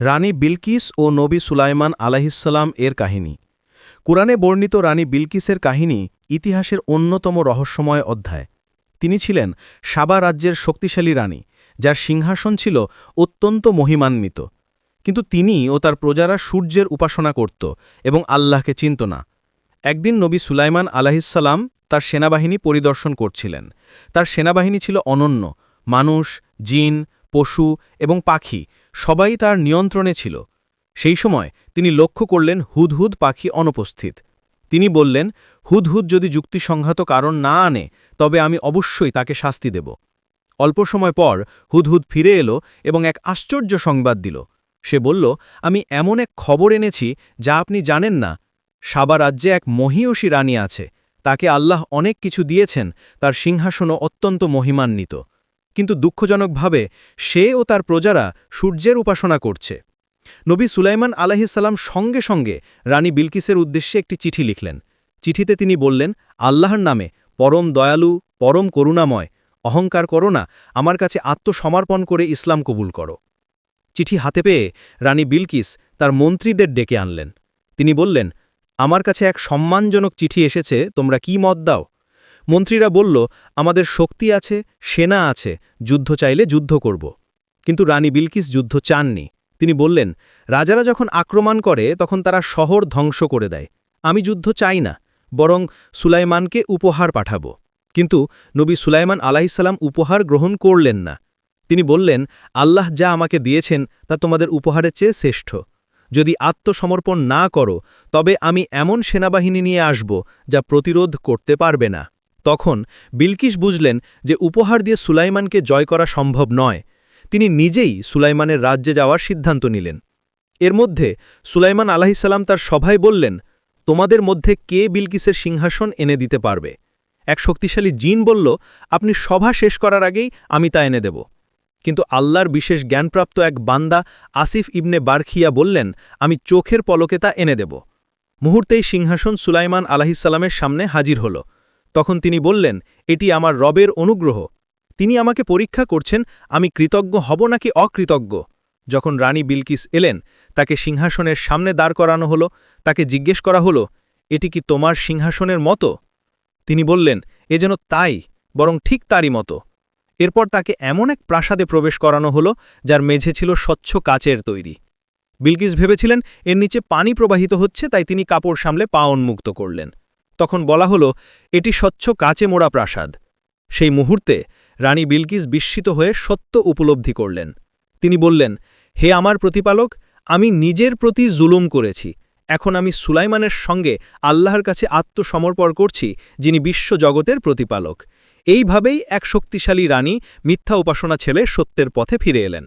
রানী বিলকিস ও নবী সুলাইমান আলাহিসাল্লাম এর কাহিনী। কুরআনে বর্ণিত রানী বিলকিসের কাহিনী ইতিহাসের অন্যতম রহস্যময় অধ্যায়। তিনি ছিলেন সাবা রাজ্যের শক্তিশালী রানী, যার সিংহাসন ছিল অত্যন্ত মহিমান্বিত। কিন্তু তিনি ও তার প্রজারা সূর্যের উপাসনা করত এবং আল্লাহকে চিনত না। একদিন নবী সুলাইমান আলাহিসাল্লাম তার সেনাবাহিনী পরিদর্শন করছিলেন। তার সেনাবাহিনী ছিল অনন্য, মানুষ, জিন, পশু এবং পাখি। সবাই তার নিয়ন্ত্রণে ছিল। সেই সময় তিনি লক্ষ্য করলেন হুদহুদ পাখি অনুপস্থিত। তিনি বললেন, হুদহুদ যদি যুক্তিসংঘাত কারণ না আনে, তবে আমি অবশ্যই তাকে শাস্তি দেব। অল্প সময় পর হুদহুদ ফিরে এলো এবং এক আশ্চর্য সংবাদ দিল। সে বলল, আমি এমন এক খবর এনেছি যা আপনি জানেন না। সাবা রাজ্যে এক মহিয়সী রানী আছে। তাকে আল্লাহ অনেক কিছু দিয়েছেন। তার সিংহাসনও অত্যন্ত মহিমান্বিত। কিন্তু দুঃখজনকভাবে সে ও তার প্রজারা সূর্যের উপাসনা করছে। নবী সুলাইমান আলাহিসাল্লাম সঙ্গে সঙ্গে রানী বিলকিসের উদ্দেশ্যে একটি চিঠি লিখলেন। চিঠিতে তিনি বললেন, আল্লাহর নামে পরম দয়ালু, পরম করুণাময়, অহংকার করো না, আমার কাছে আত্মসমর্পণ করে ইসলাম কবুল করো। চিঠি হাতে পেয়ে রানী বিলকিস তার মন্ত্রীদের ডেকে আনলেন। তিনি বললেন, আমার কাছে এক সম্মানজনক চিঠি এসেছে, তোমরা কি মত দাও? মন্ত্রীরা বলল, আমাদের শক্তি আছে, সেনা আছে, যুদ্ধ চাইলে যুদ্ধ করব। কিন্তু রানী বিলকিস যুদ্ধ চাননি। তিনি বললেন, রাজারা যখন আক্রমণ করে, তখন তারা শহর ধ্বংস করে দেয়। আমি যুদ্ধ চাই না, বরং সুলাইমানকে উপহার পাঠাব। কিন্তু নবী সুলাইমান আলাহিসাল্লাম উপহার গ্রহণ করলেন না। তিনি বললেন, আল্লাহ যা আমাকে দিয়েছেন, তা তোমাদের উপহারের চেয়ে শ্রেষ্ঠ। যদি আত্মসমর্পণ না করো, তবে আমি এমন সেনাবাহিনী নিয়ে আসব, যা প্রতিরোধ করতে পারবে না। তখন বিলকিস বুঝলেন যে উপহার দিয়ে সুলাইমানকে জয় করা সম্ভব নয়। তিনি নিজেই সুলাইমানের রাজ্যে যাওয়ার সিদ্ধান্ত নিলেন। এর মধ্যে সুলাইমান আলাহিসাল্লাম তার সভায় বললেন, তোমাদের মধ্যে কে বিলকিসের সিংহাসন এনে দিতে পারবে? এক শক্তিশালী জিন বলল, আপনি সভা শেষ করার আগেই আমি তা এনে দেব। কিন্তু আল্লাহর বিশেষ জ্ঞানপ্রাপ্ত এক বান্দা আসিফ ইবনে বারখিয়া বললেন, আমি চোখের পলকে তা এনে দেব। মুহূর্তেই সিংহাসন সুলাইমান আলাহিসাল্লামের সামনে হাজির হল। তখন তিনি বললেন, এটি আমার রবের অনুগ্রহ। তিনি আমাকে পরীক্ষা করছেন, আমি কৃতজ্ঞ হব নাকি অকৃতজ্ঞ? যখন রানী বিলকিস এলেন, তাকে সিংহাসনের সামনে দাঁড় করানো হলো, তাকে জিজ্ঞেস করা হলো, এটি কি তোমার সিংহাসনের মতো? তিনি বললেন, এ যেন তাই, বরং ঠিক তারই মতো। এরপর তাকে এমন এক প্রাসাদে প্রবেশ করানো হলো, যার মেঝে ছিল স্বচ্ছ কাচের তৈরি। বিলকিস ভেবেছিলেন, এর নিচে পানি প্রবাহিত হচ্ছে, তাই তিনি কাপড় সামলে পা উন্মুক্ত করলেন। তখন বলা হলো, এটি স্বচ্ছ কাচে মোড়া প্রাসাদ। সেই মুহূর্তে রানী বিলকিস বিস্মিত হয়ে সত্য উপলব্ধি করলেন। তিনি বললেন, হে আমার প্রতিপালক, আমি নিজের প্রতি জুলুম করেছি। এখন আমি সুলাইমানের সঙ্গে আল্লাহর কাছে আত্মসমর্পণ করছি, যিনি বিশ্বজগতের প্রতিপালক। এইভাবেই এক শক্তিশালী রানী মিথ্যা উপাসনা ছেলে সত্যের পথে ফিরে এলেন।